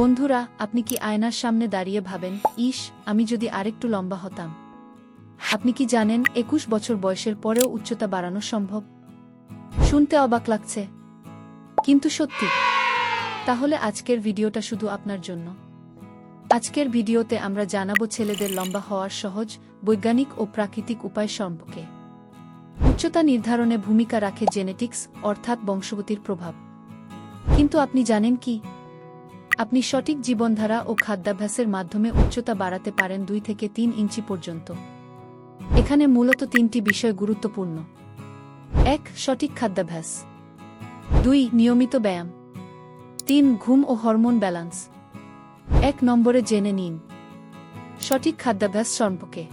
বন্ধুরা, আপনি কি আয়নার সামনে দাঁড়িয়ে ভাবেন ইস আমি যদি আরেকটু লম্বা হতাম আপনি কি জানেন, একুশ বছর বয়সের পরেও উচ্চতা বাড়ানো সম্ভব? শুনতে অবাক লাগছে। কিন্তু সত্যি। তাহলে আজকের ভিডিওটা শুধু আপনার জন্য। আজকের ভিডিওতে আমরা জানাব ছেলেদের লম্বা হওয়ার সহজ, বৈজ্ঞানিক ও প্রাকৃতিক উপায় সম্পর্কে। উচ্চতা নির্ধারণে ভূমিকা রাখে জেনেটিক্স, অর্থাৎ বংশগতির প্রভাব। কিন্তু আপনি জানেন কি? আপনি সঠিক জীবনধারা ও খাদ্যাভ্যাসের মাধ্যমে উচ্চতা বাড়াতে পারেন দুই থেকে তিন ইঞ্চি পর্যন্ত। এখানে মূলত তিনটি বিষয় গুরুত্বপূর্ণ। এক, সঠিক খাদ্যাভ্যাস। দুই, নিয়মিত ব্যায়াম। তিন, ঘুম ও হরমোন ব্যালান্স। এক, নম্বরে জেনে নিন। সঠিক খাদ্যাভ্যাস সম্পর্কে।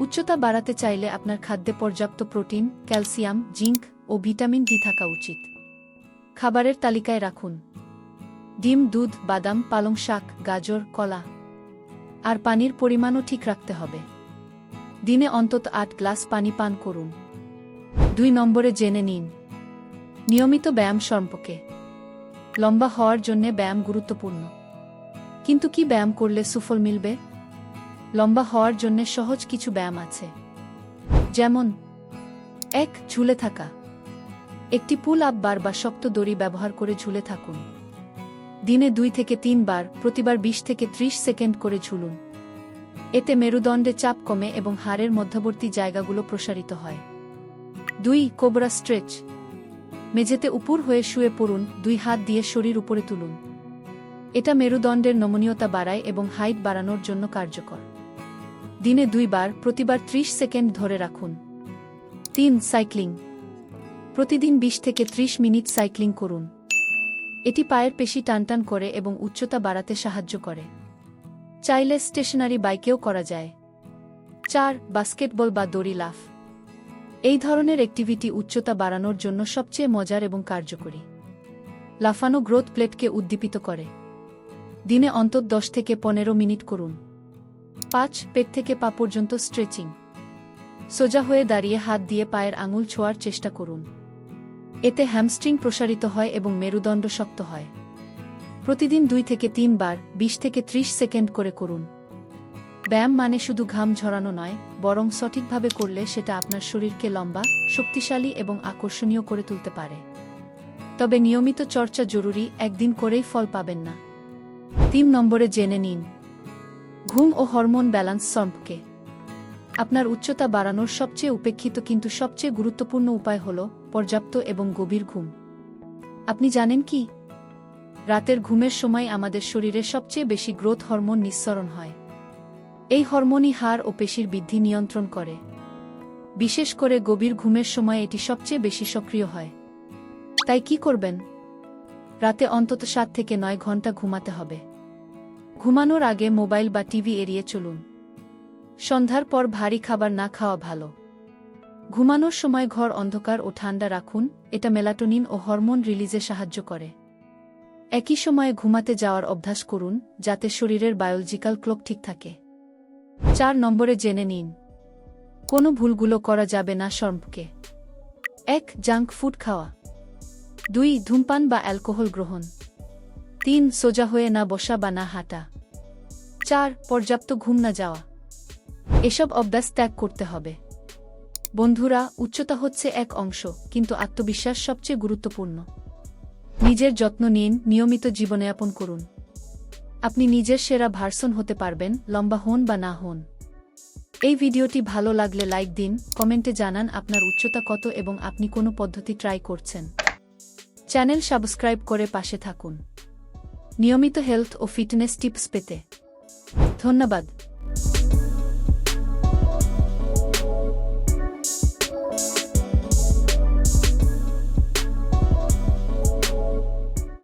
উচ্চতা বাড়াতে চাইলে আপনার খাদ্যে পর্যাপ্ত প্রোটিন, ক্যালসিয়াম, জিঙ্ক ও ভিটামিন ডি থাকা উচিত। খাবারের তালিকায় রাখুন। ডিম, দুধ, বাদাম, পালং শাক, গাজর, কলা। আর পানির পরিমাণও ঠিক রাখতে হবে। দিনে অন্তত আট গ্লাস পানি পান করুন। দুই নম্বরে জেনে নিন। নিয়মিত ব্যায়াম সম্পর্কে। লম্বা হওয়ার জন্য ব্যায়াম গুরুত্বপূর্ণ। কিন্তু কি ব্যায়াম করলে সুফল মিলবে? লম্বা হওয়ার জন্য সহজ কিছু ব্যায়াম আছে। যেমন, এক, ঝুলে থাকা। একটি পুল আপ বার বা শক্ত দড়ি ব্যবহার করে ঝুলে থাকুন। দিনে দুই থেকে তিনবার, প্রতিবার বিশ থেকে ত্রিশ সেকেন্ড করে ঝুলুন। এতে মেরুদণ্ডে চাপ কমে এবং হাড়ের মধ্যবর্তী জায়গাগুলো প্রসারিত হয়। দুই, কোবরা স্ট্রেচ। মেঝেতে উপর হয়ে শুয়ে পড়ুন, দুই হাত দিয়ে শরীর উপরে তুলুন। এটা মেরুদণ্ডের নমনীয়তা বাড়ায় এবং হাইট বাড়ানোর জন্য কার্যকর। দিনে দুইবার, প্রতিবার ত্রিশ সেকেন্ড ধরে রাখুন। তিন, সাইক্লিং। প্রতিদিন বিশ থেকে ত্রিশ মিনিট সাইক্লিং করুন। এটি পায়ের পেশি টানটান করে এবং উচ্চতা বাড়াতে সাহায্য করে। চাইলে স্টেশনারি বাইকেও করা যায়। চার, বাস্কেটবল বা দড়ি লাফ। এই ধরনের অ্যাক্টিভিটি উচ্চতা বাড়ানোর জন্য সবচেয়ে মজার এবং কার্যকরী। লাফানো গ্রোথ প্লেটকে উদ্দীপিত করে। দিনে অন্তত দশ থেকে পনেরো মিনিট করুন। পাঁচ, পেট থেকে পা পর্যন্ত স্ট্রেচিং। সোজা হয়ে দাঁড়িয়ে হাত দিয়ে পায়ের আঙুল ছোঁয়ার চেষ্টা করুন। এতে হ্যামস্ট্রিং প্রসারিত হয় এবং মেরুদণ্ড শক্ত হয়। প্রতিদিন দুই থেকে তিনবার, বিশ থেকে ত্রিশ সেকেন্ড করে করুন। ব্যায়াম মানে শুধু ঘাম ঝরানো নয়, বরং সঠিকভাবে করলে সেটা আপনার শরীরকে লম্বা, শক্তিশালী এবং আকর্ষণীয় করে তুলতে পারে। তবে নিয়মিত চর্চা জরুরি, একদিন করেই ফল পাবেন না। তিন নম্বরে জেনে নিন। ঘুম ও হরমোন ব্যালান্স সম্পর্কে। আপনার উচ্চতা বাড়ানোর সবচেয়ে উপেক্ষিত কিন্তু সবচেয়ে গুরুত্বপূর্ণ উপায় হল পর্যাপ্ত এবং গভীর ঘুম। আপনি জানেন কি? রাতের ঘুমের সময় আমাদের শরীরে সবচেয়ে বেশি গ্রোথ হরমোন নিঃসরণ হয়। এই হরমোনই হাড় ও পেশির বৃদ্ধি নিয়ন্ত্রণ করে। বিশেষ করে গভীর ঘুমের সময় এটি সবচেয়ে বেশি সক্রিয় হয়। তাই কি করবেন? রাতে অন্তত সাত থেকে নয় ঘণ্টা ঘুমাতে হবে। ঘুমানোর আগে মোবাইল বা টিভি এড়িয়ে চলুন। সন্ধ্যার পর ভারী খাবার না খাওয়া ভালো। ঘুমানোর সময় ঘর অন্ধকার ও ঠান্ডা রাখুন, এটা মেলাটোনিন ও হরমোন রিলিজে সাহায্য করে। একই সময়ে ঘুমাতে যাওয়ার অভ্যাস করুন, যাতে শরীরের বায়োলজিক্যাল ক্লক ঠিক থাকে। চার নম্বরে জেনে নিন। কোনো ভুলগুলো করা যাবে না সম্পর্কে এক, জাঙ্ক ফুড খাওয়া। দুই, ধূমপান বা অ্যালকোহল গ্রহণ। তিন, সোজা হয়ে না বসা বা না হাঁটা। চার, পর্যাপ্ত ঘুম না যাওয়া। এসব অভ্যাস ত্যাগ করতে হবে। বন্ধুরা, উচ্চতা হচ্ছে এক অংশ, কিন্তু আত্মবিশ্বাস সবচেয়ে গুরুত্বপূর্ণ। নিজের যত্ন নিন, নিয়মিত জীবনযাপন করুন। আপনি নিজের সেরা ভার্সন হতে পারবেন, লম্বা হন বা না হন। এই ভিডিওটি ভালো লাগলে লাইক দিন, কমেন্টে জানান আপনার উচ্চতা কত এবং আপনি কোনো পদ্ধতি ট্রাই করছেন। চ্যানেল সাবস্ক্রাইব করে পাশে থাকুন। নিয়মিত হেলথ ও ফিটনেস টিপস পেতে। ধন্যবাদ।